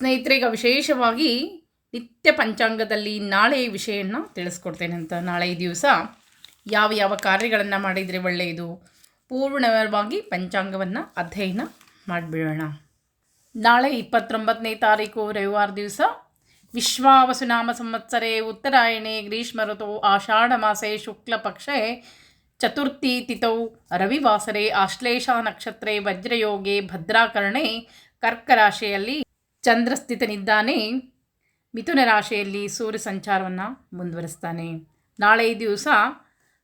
ಸ್ನೇಹಿತರಿಗೆ ವಿಶೇಷವಾಗಿ ನಿತ್ಯ ಪಂಚಾಂಗದಲ್ಲಿ ನಾಳೆ ಈ ವಿಷಯನ ತಿಳಿಸ್ಕೊಡ್ತೇನೆ ಅಂತ ನಾಳೆ ದಿವಸ ಯಾವ ಯಾವ ಕಾರ್ಯಗಳನ್ನು ಮಾಡಿದರೆ ಒಳ್ಳೆಯದು? ಪೂರ್ಣವಾಗಿ ಪಂಚಾಂಗವನ್ನು ಅಧ್ಯಯನ ಮಾಡಿಬಿಡೋಣ. ನಾಳೆ ಇಪ್ಪತ್ತೊಂಬತ್ತನೇ ತಾರೀಕು, ರವಿವಾರ ದಿವಸ ವಿಶ್ವಾವಸುನಾಮ ಸಂವತ್ಸರೆ, ಉತ್ತರಾಯಣೆ, ಗ್ರೀಷ್ಮ ಋತು, ಆಷಾಢ ಮಾಸೆ, ಶುಕ್ಲ ಪಕ್ಷೆ, ಚತುರ್ಥಿ ತಿಥೌ, ರವಿವಾಸರೆ, ಆಶ್ಲೇಷ ನಕ್ಷತ್ರೇ, ವಜ್ರಯೋಗೆ, ಭದ್ರಾಕರ್ಣೆ, ಕರ್ಕ ರಾಶಿಯಲ್ಲಿ ಚಂದ್ರಸ್ಥಿತನಿದ್ದಾನೆ. ಮಿಥುನ ರಾಶಿಯಲ್ಲಿ ಸೂರ್ಯ ಸಂಚಾರವನ್ನು ಮುಂದುವರಿಸ್ತಾನೆ. ನಾಳೆ ದಿವಸ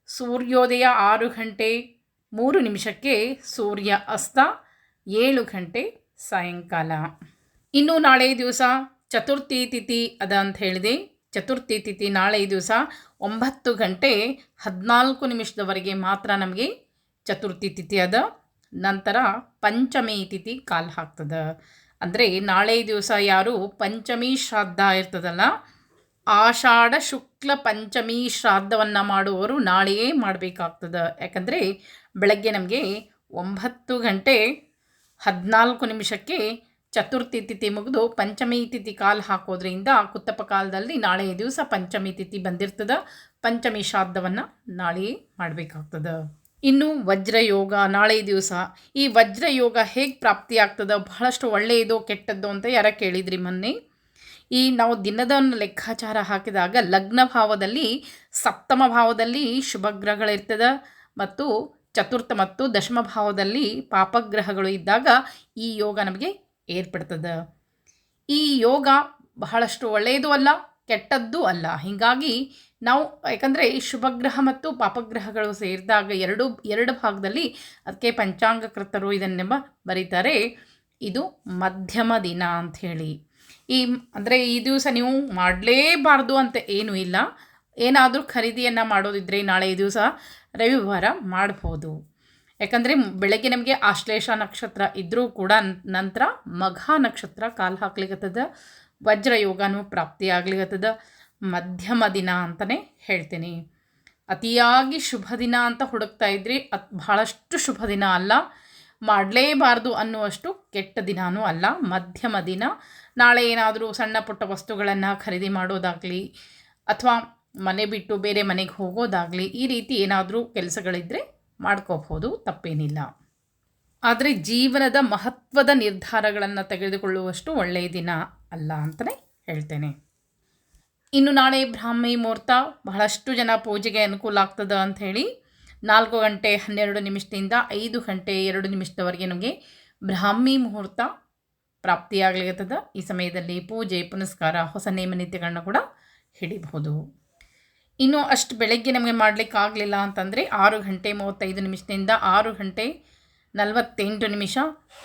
ಸೂರ್ಯೋದಯ ಆರು ಗಂಟೆ ಮೂರು ನಿಮಿಷಕ್ಕೆ ಸೂರ್ಯ ಅಸ್ತ ಏಳು ಗಂಟೆ ಸಾಯಂಕಾಲ. ಇನ್ನು ನಾಳೆ ದಿವಸ ಚತುರ್ಥಿ ತಿಥಿ ಅದ ಅಂತ ಹೇಳಿದೆ. ಚತುರ್ಥಿ ತಿಥಿ ನಾಳೆ ದಿವಸ ಒಂಬತ್ತು ಗಂಟೆ ಹದಿನಾಲ್ಕು ನಿಮಿಷದವರೆಗೆ ಮಾತ್ರ ನಮಗೆ ಚತುರ್ಥಿ ತಿಥಿ ಅದ. ನಂತರ ಪಂಚಮಿ ತಿಥಿ ಕಾಲು ಹಾಕ್ತದೆ. ಅಂದರೆ ನಾಳೆ ದಿವಸ ಯಾರು? ಪಂಚಮಿ ಶ್ರಾದ್ದ ಇರ್ತದಲ್ಲ? ಆಷಾಢ ಶುಕ್ಲ ಪಂಚಮಿ ಶ್ರಾದ್ದವನ್ನು ಮಾಡುವವರು ನಾಳೆಯೇ ಮಾಡಬೇಕಾಗ್ತದೆ. ಯಾಕಂದರೆ ಬೆಳಗ್ಗೆ ನಮಗೆ ಒಂಬತ್ತು ಗಂಟೆ ಹದಿನಾಲ್ಕು ನಿಮಿಷಕ್ಕೆ ಚತುರ್ಥಿ ತಿಥಿ ಮುಗಿದು ಪಂಚಮಿ ತಿಥಿ ಕಾಲು ಹಾಕೋದ್ರಿಂದ ಕುತ್ತಪ್ಪ ಕಾಲದಲ್ಲಿ ನಾಳೆ ದಿವಸ ಪಂಚಮಿ ತಿಥಿ ಬಂದಿರ್ತದೆ. ಪಂಚಮಿ ಶ್ರಾದ್ದವನ್ನು ನಾಳೆಯೇ ಮಾಡಬೇಕಾಗ್ತದೆ. ಇನ್ನು ವಜ್ರಯೋಗ ನಾಳೆ ದಿವಸ. ಈ ವಜ್ರಯೋಗ ಹೇಗೆ ಪ್ರಾಪ್ತಿಯಾಗ್ತದೆ? ಬಹಳಷ್ಟು ಒಳ್ಳೆಯದು ಕೆಟ್ಟದ್ದು ಅಂತ ಯಾರ ಕೇಳಿದ್ರಿ ಮೊನ್ನೆ. ಈ ನಾವು ದಿನದ ಲೆಕ್ಕಾಚಾರ ಹಾಕಿದಾಗ ಲಗ್ನ ಭಾವದಲ್ಲಿ, ಸಪ್ತಮ ಭಾವದಲ್ಲಿ ಶುಭಗ್ರಹಗಳಿರ್ತದೆ ಮತ್ತು ಚತುರ್ಥ ಮತ್ತು ದಶಮ ಭಾವದಲ್ಲಿ ಪಾಪಗ್ರಹಗಳು ಇದ್ದಾಗ ಈ ಯೋಗ ನಮಗೆ ಏರ್ಪಡ್ತದೆ. ಈ ಯೋಗ ಬಹಳಷ್ಟು ಒಳ್ಳೆಯದು ಅಲ್ಲ ಕೆಟ್ಟದ್ದು ಅಲ್ಲ. ಹೀಗಾಗಿ ನಾವು, ಯಾಕಂದರೆ ಈ ಶುಭಗ್ರಹ ಮತ್ತು ಪಾಪಗ್ರಹಗಳು ಸೇರಿದಾಗ ಎರಡು ಎರಡು ಭಾಗದಲ್ಲಿ ಅದಕ್ಕೆ ಪಂಚಾಂಗಕೃತರು ಇದನ್ನೆಂಬ ಬರೀತಾರೆ. ಇದು ಮಧ್ಯಮ ದಿನ ಅಂಥೇಳಿ ಈ ಅಂದರೆ ಈ ದಿವಸ ನೀವು ಮಾಡಲೇಬಾರ್ದು ಅಂತ ಏನೂ ಇಲ್ಲ. ಏನಾದರೂ ಖರೀದಿಯನ್ನು ಮಾಡೋದಿದ್ದರೆ ನಾಳೆ ಈ ದಿವಸ ರವಿವಾರ ಮಾಡ್ಬೋದು. ಯಾಕಂದರೆ ಬೆಳಗ್ಗೆ ನಮಗೆ ಆಶ್ಲೇಷ ನಕ್ಷತ್ರ ಇದ್ದರೂ ಕೂಡ ನಂತರ ಮಘ ನಕ್ಷತ್ರ ಕಾಲು ಹಾಕ್ಲಿಕ್ಕತ್ತದ ವಜ್ರ ಯೋಗನೂ ಪ್ರಾಪ್ತಿಯಾಗ್ಲಿಕ್ಕತ್ತದ ಮಧ್ಯಮ ದಿನ ಅಂತಲೇ ಹೇಳ್ತೀನಿ. ಅತಿಯಾಗಿ ಶುಭ ದಿನ ಅಂತ ಹುಡುಕ್ತಾ ಇದ್ರಿ, ಅತ್ ಭಾಳಷ್ಟು ಶುಭ ದಿನ ಅಲ್ಲ. ಮಾಡಲೇಬಾರ್ದು ಅನ್ನುವಷ್ಟು ಕೆಟ್ಟ ದಿನವೂ ಅಲ್ಲ. ಮಧ್ಯಮ ದಿನ. ನಾಳೆ ಏನಾದರೂ ಸಣ್ಣ ಪುಟ್ಟ ವಸ್ತುಗಳನ್ನು ಖರೀದಿ ಮಾಡೋದಾಗಲಿ, ಅಥವಾ ಮನೆ ಬಿಟ್ಟು ಬೇರೆ ಮನೆಗೆ ಹೋಗೋದಾಗಲಿ, ಈ ರೀತಿ ಏನಾದರೂ ಕೆಲಸಗಳಿದ್ದರೆ ಮಾಡ್ಕೋಬಹುದು, ತಪ್ಪೇನಿಲ್ಲ. ಆದರೆ ಜೀವನದ ಮಹತ್ವದ ನಿರ್ಧಾರಗಳನ್ನು ತೆಗೆದುಕೊಳ್ಳುವಷ್ಟು ಒಳ್ಳೆಯ ದಿನ ಅಲ್ಲ ಅಂತಲೇ ಹೇಳ್ತೇನೆ. ಇನ್ನು ನಾಳೆ ಬ್ರಾಹ್ಮಿ ಮುಹೂರ್ತ ಬಹಳಷ್ಟು ಜನ ಪೂಜೆಗೆ ಅನುಕೂಲ ಆಗ್ತದೆ ಅಂಥೇಳಿ ನಾಲ್ಕು ಗಂಟೆ ಹನ್ನೆರಡು ನಿಮಿಷದಿಂದ ಐದು ಗಂಟೆ ಎರಡು ನಿಮಿಷದವರೆಗೆ ನಮಗೆ ಬ್ರಾಹ್ಮಿ ಮುಹೂರ್ತ ಪ್ರಾಪ್ತಿಯಾಗಲಿರ್ತದ ಈ ಸಮಯದಲ್ಲಿ ಪೂಜೆ, ಪುನಸ್ಕಾರ, ಹೊಸ ನೇಮನೀತಿಗಳನ್ನ ಕೂಡ ಹಿಡಿಬಹುದು. ಇನ್ನು ಅಷ್ಟು ಬೆಳಗ್ಗೆ ನಮಗೆ ಮಾಡಲಿಕ್ಕಾಗಲಿಲ್ಲ ಅಂತಂದರೆ ಆರು ಗಂಟೆ ಮೂವತ್ತೈದು ನಿಮಿಷದಿಂದ ಆರು ಗಂಟೆ ನಲವತ್ತೆಂಟು ನಿಮಿಷ.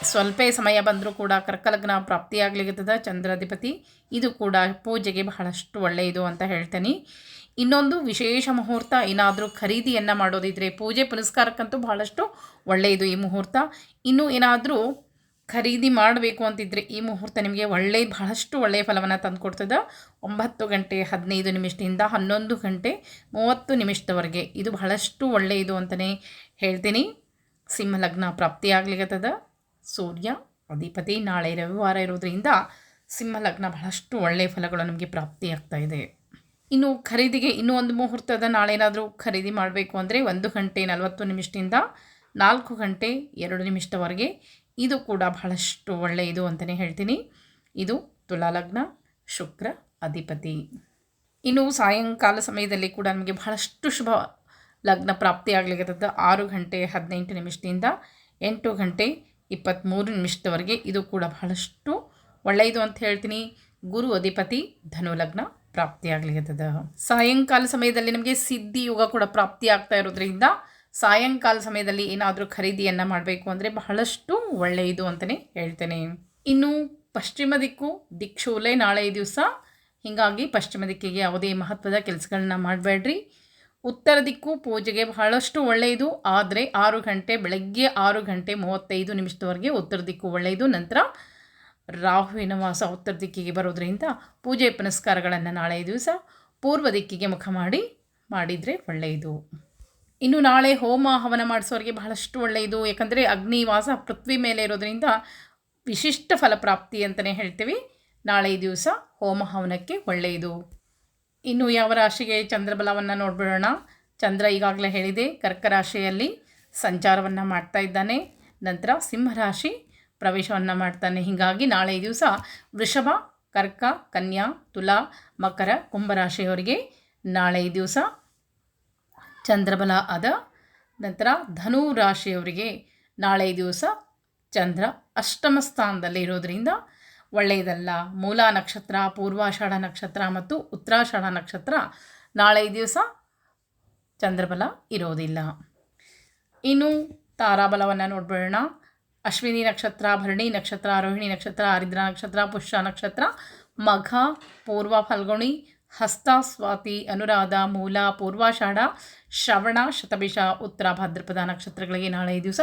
ಸ್ವಲ್ಪ ಸಮಯ ಬಂದರೂ ಕೂಡ ಕರ್ಕಲಗ್ನ ಪ್ರಾಪ್ತಿಯಾಗಲಿರ್ತದ ಚಂದ್ರಾಧಿಪತಿ. ಇದು ಕೂಡ ಪೂಜೆಗೆ ಬಹಳಷ್ಟು ಒಳ್ಳೆಯದು ಅಂತ ಹೇಳ್ತೇನೆ. ಇನ್ನೊಂದು ವಿಶೇಷ ಮುಹೂರ್ತ ಏನಾದರೂ ಖರೀದಿಯನ್ನು ಮಾಡೋದಿದ್ರೆ ಪೂಜೆ ಪುನಸ್ಕಾರಕ್ಕಂತೂ ಬಹಳಷ್ಟು ಒಳ್ಳೆಯದು ಈ ಮುಹೂರ್ತ. ಇನ್ನೂ ಏನಾದರೂ ಖರೀದಿ ಮಾಡಬೇಕು ಅಂತಿದ್ದರೆ ಈ ಮುಹೂರ್ತ ನಿಮಗೆ ಒಳ್ಳೆಯ ಬಹಳಷ್ಟು ಒಳ್ಳೆಯ ಫಲವನ್ನು ತಂದುಕೊಡ್ತದೆ. ಒಂಬತ್ತು ಗಂಟೆ ಹದಿನೈದು ನಿಮಿಷದಿಂದ ಹನ್ನೊಂದು ಗಂಟೆ ಮೂವತ್ತು ನಿಮಿಷದವರೆಗೆ. ಇದು ಬಹಳಷ್ಟು ಒಳ್ಳೆಯದು ಅಂತಲೇ ಹೇಳ್ತೀನಿ. ಸಿಂಹಲಗ್ನ ಪ್ರಾಪ್ತಿಯಾಗ್ಲಿಕ್ಕತ್ತದ ಸೂರ್ಯ, ಅಧಿಪತಿ, ನಾಳೆ ರವಿವಾರ ಇರೋದ್ರಿಂದ ಸಿಂಹಲಗ್ನ ಬಹಳಷ್ಟು ಒಳ್ಳೆಯ ಫಲಗಳು ನಮಗೆ ಪ್ರಾಪ್ತಿಯಾಗ್ತಾ ಇದೆ. ಇನ್ನು ಖರೀದಿಗೆ ಇನ್ನೂ ಒಂದು ಮುಹೂರ್ತದ ನಾಳೆ ಏನಾದರೂ ಖರೀದಿ ಮಾಡಬೇಕು ಅಂದರೆ ಒಂದು ಗಂಟೆ ನಲವತ್ತು ನಿಮಿಷದಿಂದ ನಾಲ್ಕು ಗಂಟೆ ಎರಡು ನಿಮಿಷದವರೆಗೆ. ಇದು ಕೂಡ ಬಹಳಷ್ಟು ಒಳ್ಳೆಯದು ಅಂತಲೇ ಹೇಳ್ತೀನಿ. ಇದು ತುಲಾಲಗ್ನ ಶುಕ್ರ, ಅಧಿಪತಿ. ಇನ್ನು ಸಾಯಂಕಾಲ ಸಮಯದಲ್ಲಿ ಕೂಡ ನಮಗೆ ಬಹಳಷ್ಟು ಶುಭ ಲಗ್ನ ಪ್ರಾಪ್ತಿಯಾಗಲಿಕ್ಕೆ ಆರು ಗಂಟೆ ಹದಿನೆಂಟು ನಿಮಿಷದಿಂದ ಎಂಟು ಗಂಟೆ ಇಪ್ಪತ್ತ್ಮೂರು ನಿಮಿಷದವರೆಗೆ ಇದು ಕೂಡ ಬಹಳಷ್ಟು ಒಳ್ಳೆಯದು ಅಂತ ಹೇಳ್ತೀನಿ. ಗುರು, ಅಧಿಪತಿ, ಧನು ಲಗ್ನ ಪ್ರಾಪ್ತಿಯಾಗಲಿಕ್ಕತ್ತದ ಸಾಯಂಕಾಲ ಸಮಯದಲ್ಲಿ ನಮಗೆ ಸಿದ್ಧಿ ಯೋಗ ಕೂಡ ಪ್ರಾಪ್ತಿ ಆಗ್ತಾ ಇರೋದ್ರಿಂದ ಸಾಯಂಕಾಲ ಸಮಯದಲ್ಲಿ ಏನಾದರೂ ಖರೀದಿಯನ್ನು ಮಾಡಬೇಕು ಅಂದರೆ ಬಹಳಷ್ಟು ಒಳ್ಳೆಯದು ಅಂತಲೇ ಹೇಳ್ತೇನೆ. ಇನ್ನು ಪಶ್ಚಿಮ ದಿಕ್ಕು ದಿಕ್ಷೂಲೆ ನಾಳೆ ದಿವಸ. ಹೀಗಾಗಿ ಪಶ್ಚಿಮ ದಿಕ್ಕಿಗೆ ಯಾವುದೇ ಮಹತ್ವದ ಕೆಲಸಗಳನ್ನ ಮಾಡಬೇಡ್ರಿ. ಉತ್ತರ ದಿಕ್ಕು ಪೂಜೆಗೆ ಬಹಳಷ್ಟು ಒಳ್ಳೆಯದು. ಆದರೆ ಆರು ಗಂಟೆ, ಬೆಳಗ್ಗೆ ಆರು ಗಂಟೆ ಮೂವತ್ತೈದು ನಿಮಿಷದವರೆಗೆ ಉತ್ತರ ದಿಕ್ಕು ಒಳ್ಳೆಯದು. ನಂತರ ರಾಹುವಿನ ವಾಸ ಉತ್ತರ ದಿಕ್ಕಿಗೆ ಬರೋದರಿಂದ ಪೂಜೆ ಪುನಸ್ಕಾರಗಳನ್ನು ನಾಳೆ ದಿವಸ ಪೂರ್ವ ದಿಕ್ಕಿಗೆ ಮುಖ ಮಾಡಿ, ಮಾಡಿದರೆ ಒಳ್ಳೆಯದು. ಇನ್ನು ನಾಳೆ ಹೋಮ ಹವನ ಮಾಡಿಸೋರಿಗೆ ಬಹಳಷ್ಟು ಒಳ್ಳೆಯದು. ಯಾಕಂದರೆ ಅಗ್ನಿವಾಸ ಪೃಥ್ವಿ ಮೇಲೆ ಇರೋದರಿಂದ ವಿಶಿಷ್ಟ ಫಲಪ್ರಾಪ್ತಿ ಅಂತಲೇ ಹೇಳ್ತೀವಿ. ನಾಳೆ ದಿವಸ ಹೋಮ ಹವನಕ್ಕೆ ಒಳ್ಳೆಯದು. ಇನ್ನು ಯಾವ ರಾಶಿಗೆ ಚಂದ್ರಬಲವನ್ನು ನೋಡ್ಬಿಡೋಣ. ಚಂದ್ರ ಈಗಾಗಲೇ ಹೇಳಿದೆ ಕರ್ಕ ರಾಶಿಯಲ್ಲಿ ಸಂಚಾರವನ್ನು ಮಾಡ್ತಾ ಇದ್ದಾನೆ. ನಂತರ ಸಿಂಹರಾಶಿ ಪ್ರವೇಶವನ್ನು ಮಾಡ್ತಾನೆ. ಹೀಗಾಗಿ ನಾಳೆ ದಿವಸ ವೃಷಭ, ಕರ್ಕ, ಕನ್ಯಾ, ತುಲಾ, ಮಕರ, ಕುಂಭರಾಶಿಯವರಿಗೆ ನಾಳೆ ದಿವಸ ಚಂದ್ರಬಲ ಅದ. ನಂತರ ಧನು ರಾಶಿಯವರಿಗೆ ನಾಳೆ ದಿವಸ ಚಂದ್ರ ಅಷ್ಟಮ ಸ್ಥಾನದಲ್ಲಿ ಇರೋದರಿಂದ ಒಳ್ಳೆಯದಲ್ಲ. ಮೂಲ ನಕ್ಷತ್ರ, ಪೂರ್ವಾಷಾಢ ನಕ್ಷತ್ರ ಮತ್ತು ಉತ್ತರಾಷಾಢ ನಕ್ಷತ್ರ. ನಾಳೆ ದಿವಸ ಚಂದ್ರಬಲ ಇರೋದಿಲ್ಲ. ಇನ್ನು ತಾರಾಬಲವನ್ನು ನೋಡ್ಬಿಡೋಣ. ಅಶ್ವಿನಿ ನಕ್ಷತ್ರ, ಭರಣಿ ನಕ್ಷತ್ರ, ರೋಹಿಣಿ ನಕ್ಷತ್ರ ಆರಿದ್ರ ನಕ್ಷತ್ರ, ಪುಷ್ಯ ನಕ್ಷತ್ರ, ಮಘ, ಪೂರ್ವ ಫಲ್ಗುಣಿ, ಹಸ್ತ, ಸ್ವಾತಿ, ಅನುರಾಧ, ಮೂಲ, ಪೂರ್ವಾಷಾಢ, ಶ್ರವಣ, ಶತಭಿಷ, ಉತ್ತರ ಭಾದ್ರಪದ ನಕ್ಷತ್ರಗಳಿಗೆ ನಾಳೆ ದಿವಸ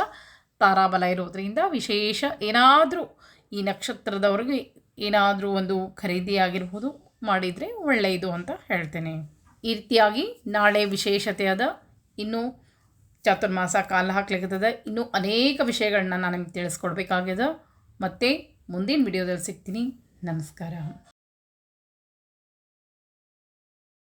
ತಾರಾಬಲ ಇರೋದರಿಂದ ವಿಶೇಷ ಏನಾದರೂ ಈ ನಕ್ಷತ್ರದವ್ರಿಗೆ ಏನಾದರೂ ಒಂದು ಖರೀದಿ ಆಗಿರ್ಬೋದು ಮಾಡಿದರೆ ಒಳ್ಳೆಯದು ಅಂತ ಹೇಳ್ತೇನೆ. ಈ ರೀತಿಯಾಗಿ ನಾಳೆ ವಿಶೇಷತೆಯಾದ ಇನ್ನೂ ಚಾತುರ್ಮಾಸ ಕಾಲ ಹಾಕ್ಲಿಕ್ಕದ ಇನ್ನೂ ಅನೇಕ ವಿಷಯಗಳನ್ನ ನಾನು ನಿಮ್ಗೆ ತಿಳಿಸ್ಕೊಡ್ಬೇಕಾಗ್ಯದ. ಮತ್ತು ಮುಂದಿನ ವಿಡಿಯೋದಲ್ಲಿ ಸಿಗ್ತೀನಿ. ನಮಸ್ಕಾರ.